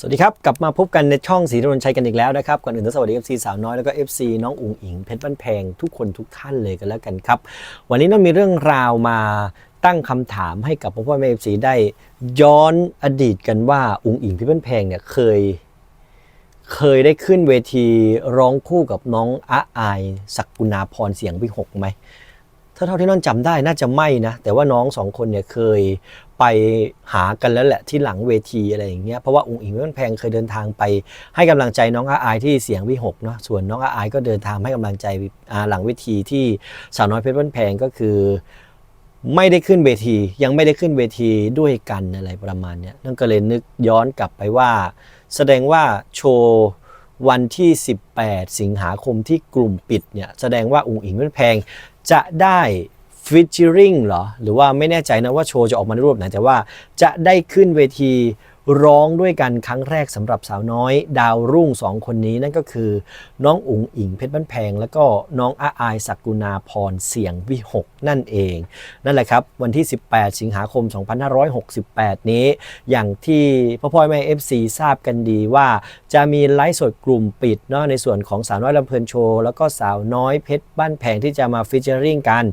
สวัสดีครับ กลับมาพบกันในช่องสีนวลชัยกันอีกแล้วนะครับ ก่อนอื่นต้องสวัสดี FC สาวน้อยแล้วก็ FC น้องอุ๋งอิงเพชรบ้านแพงทุกคนทุกท่านเลยกันแล้วกันครับ วันนี้เรามีเรื่องราวมาตั้งคำถามให้กับพ่อพ่อแม่ FC ได้ย้อนอดีตกันว่าอุ๋งอิงเพชรบ้านแพงเนี่ยเคย เคยได้ขึ้นเวทีร้องคู่กับน้องอาอายศักกุณาพรเสียงวิหกไหมถ้าเท่าที่น้องจำได้น่าจะไม่นะ แต่ว่าน้องสองคนเนี่ยเคย ไปหากันแล้วแหละที่หลังเวทีอะไรอย่างเงี้ยเพราะว่าองค์อิงเงนแพงเคยเดินทางไป ให้กำลังใจน้องอาอายที่เสียงวิหกเนาะส่วนน้องอาอายก็เดินทางให้กำลังใจหลังเวทีที่สาวน้อยเพชรบ้านแพงก็คือ ไม่ได้ขึ้นเวที ยังไม่ได้ขึ้นเวทีด้วยกันอะไรประมาณเนี้ยนั่นก็เลยนึกย้อนกลับไปว่า แสดงว่าโชว์วันที่ 18 สิงหาคมที่กลุ่มปิดเนี่ยแสดงว่าอุ๋งอิงเงนแพงจะได้ ฟิชเชอริงเหรอ หรือว่าไม่แน่ใจนะว่าโชว์จะออกมาในรูปไหน แต่ว่าจะได้ขึ้นเวที ร้องด้วยกันครั้งแรกสำหรับสาวน้อย ดาวรุ่งสองคนนี้นั่นก็คือ น้องอุ๋งอิงเพชรบ้านแพง แล้วก็น้องอาอายศักกุณาพรเสียงวิหกนั่นเอง นั่นแหละครับ วันที่ 18 สิงหาคม 2568 นี้ อย่างที่พ่อพ่อแม่ FC ทราบกันดีว่า จะมีไลฟ์สดกลุ่มปิดเนาะในส่วนของสาวน้อยลำเพลินโชว์แล้วก็สาวน้อยเพชรบ้านแพงที่จะมาฟิชเจอริงกัน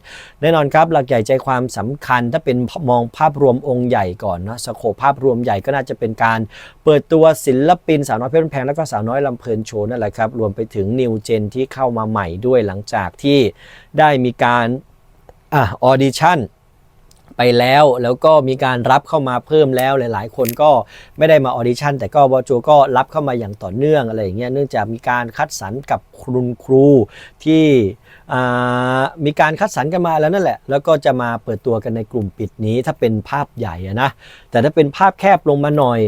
แน่นอนครับหลักใหญ่ใจความสำคัญถ้าเป็นมองภาพรวมองค์ใหญ่ก่อนเนาะสโคภาพรวมใหญ่ก็น่าจะเป็น็นการเปิดตัวศิลปินสาวน้อยเพชรแพงแล้วก็สาวน้อยลำเพลินโชว์นั่นแหละครับรวมไปถึงนิวเจนที่เข้ามาใหม่ด้วยหลังจากที่ได้มีการออดิชั่น ไปแล้ว แล้วก็มีการรับเข้ามาเพิ่มแล้วหลาย ๆ คนก็ไม่ได้มาออดิชั่นแต่ก็วอโจก็รับเข้ามาอย่างต่อเนื่องอะไรอย่างเงี้ยเนื่องจากมีการคัดสรรกับคุณครูที่มีการคัดสรรกันมาแล้วนั่นแหละ แล้วก็จะมาเปิดตัวกันในกลุ่มปิดนี้ถ้าเป็นภาพใหญ่นะแต่ถ้าเป็นภาพแคบลงมาหน่อย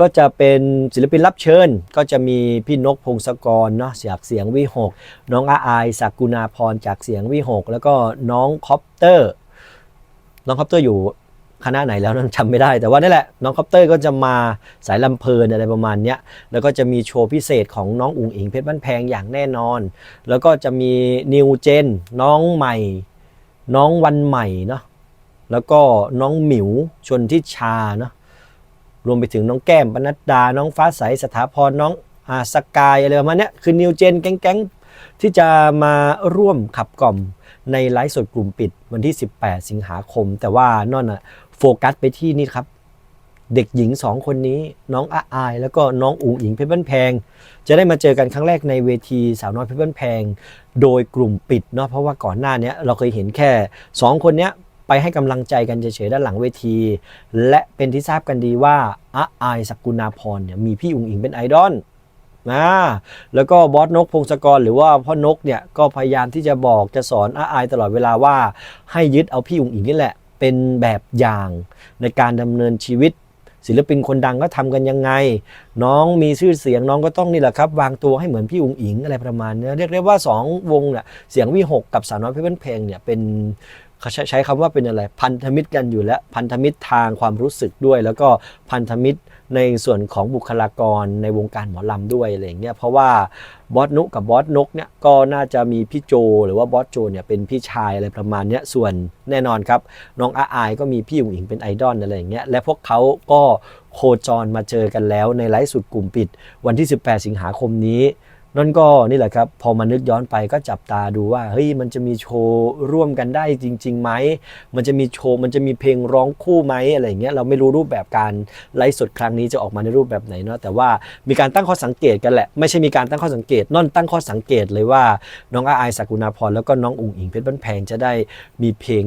ก็จะเป็นศิลปินรับเชิญ ก็จะมีพี่นกพงศกรเนาะจากเสียงวิหก น้องอาอายศักกุณาพรจากเสียงวิหก แล้วก็น้องคอปเตอร์ น้องคอปเตอร์อยู่คณะไหนแล้วนั่นจำไม่ได้ แต่ว่านั่แหละน้องคอปเตอร์ก็จะมาสายลำเพลินอะไรประมาณนี้แล้วก็จะมีโชว์พิเศษของน้องอุ๋งอิงเพชรบ้านแพงอย่างแน่นอน แล้วก็จะมีนิวเจนน้องใหม่ น้องวันใหม่เนาะแล้วก็น้องหมิวชนทิชาเนาะรวมไปถึงน้องแก้มปนัดดา น้องฟ้าใสสถาพรน้องอาสกายอะไรประมาณนี้คือนิวเจนแก๊งๆที่จะมาร่วมขับกล่อม ในไลฟ์สดกลุ่มปิดวันที่ 18 สิงหาคม แต่ว่านอนอะโฟกัสไปที่นี่ครับ เด็กหญิงสองคนนี้น้องอาอาย แล้วก็น้องอุ๋งอิงเพชรบ้านแพง จะได้มาเจอกันครั้งแรกในเวทีสาวน้อยเพชรบ้านแพง โดยกลุ่มปิดเนาะเพราะว่าก่อนหน้านี้เราเคยเห็นแค่ 2 คนเนี้ยไปให้กำลังใจกันเฉยๆด้านหลังเวที และเป็นที่ทราบกันดีว่าอาอายศักกุณาพรเนี่ยมีพี่อุ๋งอิงเป็นไอดอล นะแล้วก็บอสนกพงศกรหรือว่าพ่อนกเนี่ยก็พยายามที่จะบอกจะสอนอาอายตลอดเวลาว่าให้ยึดเอาพี่อุ๋งอิงนี่แหละ เป็นแบบอย่างในการดำเนินชีวิต ศิลปินคนดังก็ทำกันยังไง น้องมีชื่อเสียงน้องก็ต้องนี่แหละครับ วางตัวให้เหมือนพี่อุ๋งอิงอะไรประมาณเนี้ยเรียกได้ว่าสองวงเนี่ยเสียงวิหกกับสาวน้อยเพชรบ้านเพลงเนี่ยเป็นเขาใชใช้คำว่าเป็นอะไรพันธมิตรกันอยู่แล้วพันธมิตรทางความรู้สึกด้วย แล้วก็พันธมิตร ในส่วนของบุคลากรในวงการหมอลำด้วยอะไรอย่างเงี้ยเพราะว่าบอสนุกับบอสนกเนี่ยก็น่าจะมีพี่โจ หรือว่าบอสโจเนี่ยเป็นพี่ชายอะไรประมาณเนี้ยส่วนแน่นอนครับน้องอาอายก็มีพี่อุ๋งอิงเป็นไอดอลอะไรอย่างเงี้ยและพวกเขาก็โคจรมาเจอกันแล้วในไลฟ์สุดกลุ่มปิดวันที่ 18 สิงหาคมนี้ นั่นก็นี่แหละครับ พอมานึกย้อนไปก็จับตาดูว่าเฮ้ยมันจะมีโชว์ร่วมกันได้จริงๆไหมมันจะมีโชว์มันจะมีเพลงร้องคู่ไหมอะไรอย่างเงี้ยเราไม่รู้รูปแบบการไลฟ์สดครั้งนี้จะออกมาในรูปแบบไหนเนาะแต่ว่ามีการตั้งข้อสังเกตกันแหละ ไม่ใช่มีการตั้งข้อสังเกตนั่นตั้งข้อสังเกตเลยว่าน้องอาอายศักกุณาพรแล้วก็น้องอุ๋งอิงเพชรบ้านแพงจะได้มีเพลง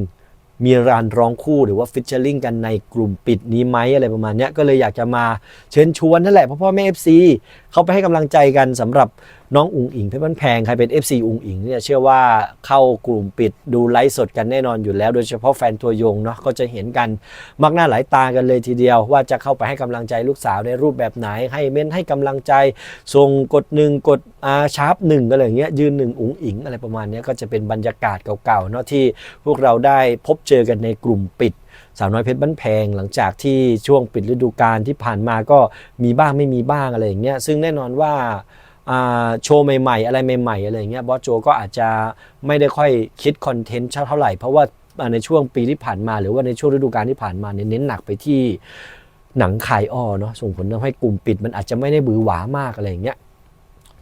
มีรานร้องคู่หรือว่าฟิชเชอร์ลิงกันในกลุ่มปิดนี้ไหมอะไรประมาณนี้ก็เลยอยากจะมาเชิญชวนนั่นแหละพ่อพ่อแม่เอฟซีเขาไปให้กำลังใจกันสำหรับ น้องอุงอิงเพชรบ้านแพงใครเป็น FC อุงอิงเนี่ยเชื่อว่าเข้ากลุ่มปิดดูไลฟ์สดกันแน่นอนอยู่แล้ว โดยเฉพาะแฟนตัวยงเนาะก็จะเห็นกันมักหน้าหลายตากันเลยทีเดียว ว่าจะเข้าไปให้กำลังใจลูกสาวในรูปแบบไหน ให้เม้นให้กำลังใจส่งกดหนึ่งกดอาชาร์ปหนึ่งอะไรอย่างเงี้ยยืนหนึ่งอุงอิงอะไรประมาณเนี้ยก็จะเป็นบรรยากาศเก่าๆเนาะที่พวกเราได้พบเจอกันในกลุ่มปิดสาวน้อยเพชรบ้านแพงหลังจากที่ช่วงปิดฤดูกาลที่ผ่านมาก็มีบ้างไม่มีบ้างอะไรอย่างเงี้ยซึ่งแน่นอนว่า โชว์ใหม่ๆ อะไรใหม่ๆ อะไรอย่างเงี้ยบอสโจก็อาจจะไม่ได้ค่อยคิดคอนเทนต์เท่าไหร่ เพราะว่าในช่วงปีที่ผ่านมา หรือว่าในช่วงฤดูกาลที่ผ่านมาเน้นหนักไปที่หนังคายอ้อเนาะส่งผลทำให้กลุ่มปิดมันอาจจะไม่ได้บือหวามากอะไรอย่างเงี้ย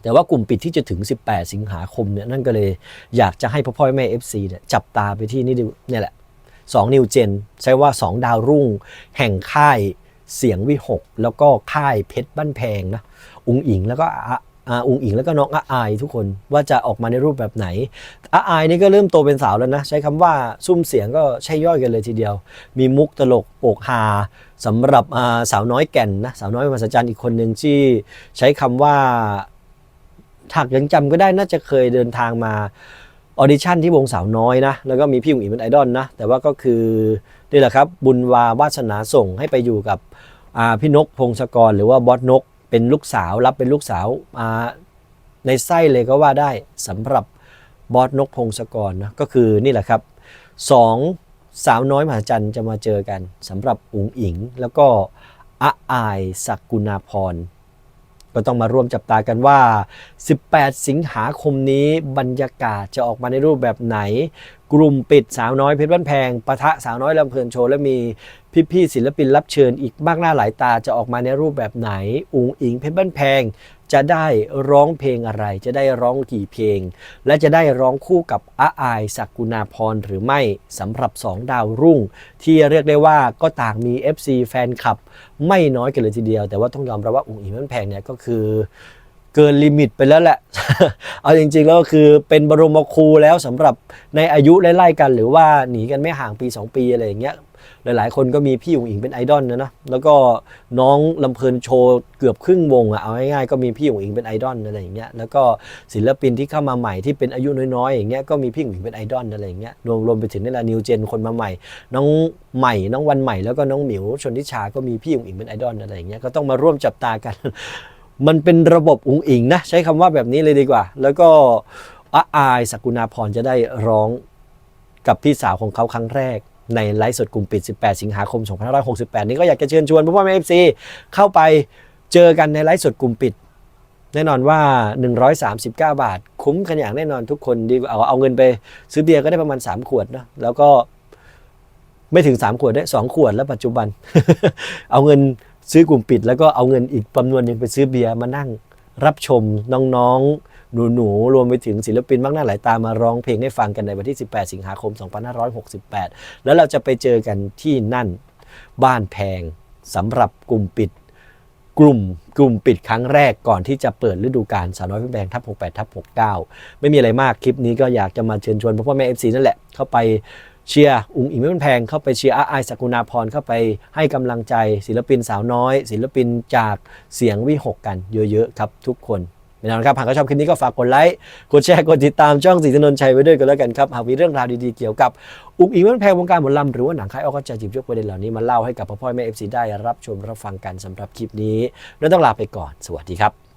แต่ว่ากลุ่มปิดที่จะถึง 18 สิงหาคมเนี่ยนั่นก็เลยอยากจะให้พ่อพ่อแม่ FC เนี่ยจับตาไปที่นี่ดูเนี่ยแหละ2นิวเจนใช้ว่า 2 ดาวรุ่ง แห่งค่ายเสียงวิหก แล้วก็ค่ายเพชรบ้านแพงนะ อุงอิงแล้วก็ อาอุงอิงแล้วก็น้องอาอายทุกคนว่าจะออกมาในรูปแบบไหนอาอายนี่ก็เริ่มโตเป็นสาวแล้วนะ ใช้คำว่าซุ้มเสียงก็ใช่ย่อยกันเลยทีเดียว มีมุกตลกโปกฮาสำหรับาสาวน้อยแก่นนะสาวน้อยมหัศจรรย์อีกคนหนึ่งที่ใช้คำว่าถักยังจำก็ได้น่าจะเคยเดินทางมาออดิชั่นที่วงสาวน้อยนะ แล้วก็มีพี่อุ๋งอิงเป็นไอดอลนะ แต่ว่าก็คือนี่แหละครับบุญวาวาสนาส่งให้ไปอยู่กับพี่นกพงศกรหรือว่าบอสนก เป็นลูกสาวรับเป็นลูกสาวอ่าในไส้เลยก็ว่าได้สำหรับบอสนกพงศกรนะก็คือนี่แหละครับสองสาวน้อยมหาจันทร์จะมาเจอกันสำหรับอุ๋งอิง แล้วก็อาอายศักกุณาพรก็ต้องมาร่วมจับตากันว่า 18 สิงหาคมนี้บรรยากาศจะออกมาในรูปแบบไหน กลุ่มปิดสาวน้อยเพชรบ้านแพงปะทะสาวน้อยลำเพลินโชว์และมี พี่ๆศิลปินรับเชิญอีกมากหน้าหลายตาจะออกมาในรูปแบบไหน อุงอิงเพชรบ้านแพง จะได้ร้องเพลงอะไร จะได้ร้องกี่เพลง และจะได้ร้องคู่กับอาอายศักกุณาพรหรือไม่สำหรับ 2 ดาวรุ่ง ที่เรียกได้ว่าก็ต่างมี FC แฟนคลับ ไม่น้อยกันเลยทีเดียว แต่ว่าต้องยอมรับว่าอุงอิงเพชรบ้านแพงเนี่ยก็คือเกินลิมิตไปแล้วแหละ เอาจริงๆแล้วก็คือเป็นบรมครูแล้วสำหรับในอายุไล่ๆกัน หรือว่าหนีกันไม่ห่างปี 2 ปีอะไรอย่างเงี้ย หลายๆ คนก็มีพี่อุ๋งอิงเป็นไอดอลนะนะแล้วก็น้องลำเพลินโชว์เกือบครึ่งวงอะเอาง่ายๆก็มีพี่อุ๋งอิงเป็นไอดอลอะไรอย่างเงี้ยแล้วก็ศิลปินที่เข้ามาใหม่ที่เป็นอายุน้อยๆอย่างเงี้ยก็มีพี่อุ๋งอิงเป็นไอดอลอะไรอย่างเงี้ยรวมรวมไปถึงนี่แหละนิวเจนคนมาใหม่ น้องใหม่น้องวันใหม่แล้วก็น้องหมิวชนทิชาก็มีพี่อุ๋งอิงเป็นไอดอลอะไรอย่างเงี้ยก็ต้องมาร่วมจับตากัน มันเป็นระบบอุ๋งอิงนะใช้คำว่าแบบนี้เลยดีกว่า แล้วก็อาอายสกุณาพรจะได้ร้องกับพี่สาวของเขาครั้งแรก ในไลฟ์สดกลุ่มปิด 18 สิงหาคม 2568 นี้ก็อยากจะเชิญชวนพ่อพ่อแม่เอฟซีเข้าไปเจอกันในไลฟ์สดกลุ่มปิด แน่นอนว่า 139 บาท คุ้มกันอย่างแน่นอนทุกคนดีเอาเอาเงินไปซื้อเบียร์ก็ได้ประมาณ 3 ขวดนะแล้วก็ไม่ถึง 3 ขวดได้2ขวดแล้วปัจจุบัน เอาเงินซื้อกลุ่มปิด แล้วก็เอาเงินอีกจำนวนหนึงไปซื้อเบียร์มานั่งรับชมน้องๆ หนูๆรวมไปถึงศิลปินมากหน้าหลายตามาร้องเพลงให้ฟังกันในวันที่ 18 สิงหาคม 2568 แล้วเราจะไปเจอกันที่นั่นบ้านแพงสำหรับกลุ่มปิดกลุ่มกลุ่มปิดครั้งแรกก่อนที่จะเปิดฤดูกาลสาวน้อยเพี่แบงทับ68ทับ69 ไม่มีอะไรมากคลิปนี้ก็อยากจะมาเชิญชวนพ่อพ่อแม่ FC นั่นแหละ เข้าไปเชียร์อุงอิงไม่เป็นแพงเข้าไปเชียร์อาไอสกุณาพรเข้าไปให้กำลังใจศิลปินสาวน้อย ศิลปินจากเสียงวิหกกันเยอะๆครับทุกคน แน่นอนครับหากชอบคลิปนี้ก็ฝากกดไลค์กดแชร์กดติดตามช่องสีถนนชัยไว้ด้วยกันแล้วกันครับหากมีเรื่องราวดีๆเกี่ยวกับอุกอิงมันแพงวงการหมอลำหรือว่าหนังคายออก็จะจิบยกประเด็นเหล่านี้มาเล่าให้กับพ่อพ่อแม่ FC ได้รับชมรับฟังกันสำหรับคลิปนี้แล้วต้องลาไปก่อน สวัสดีครับ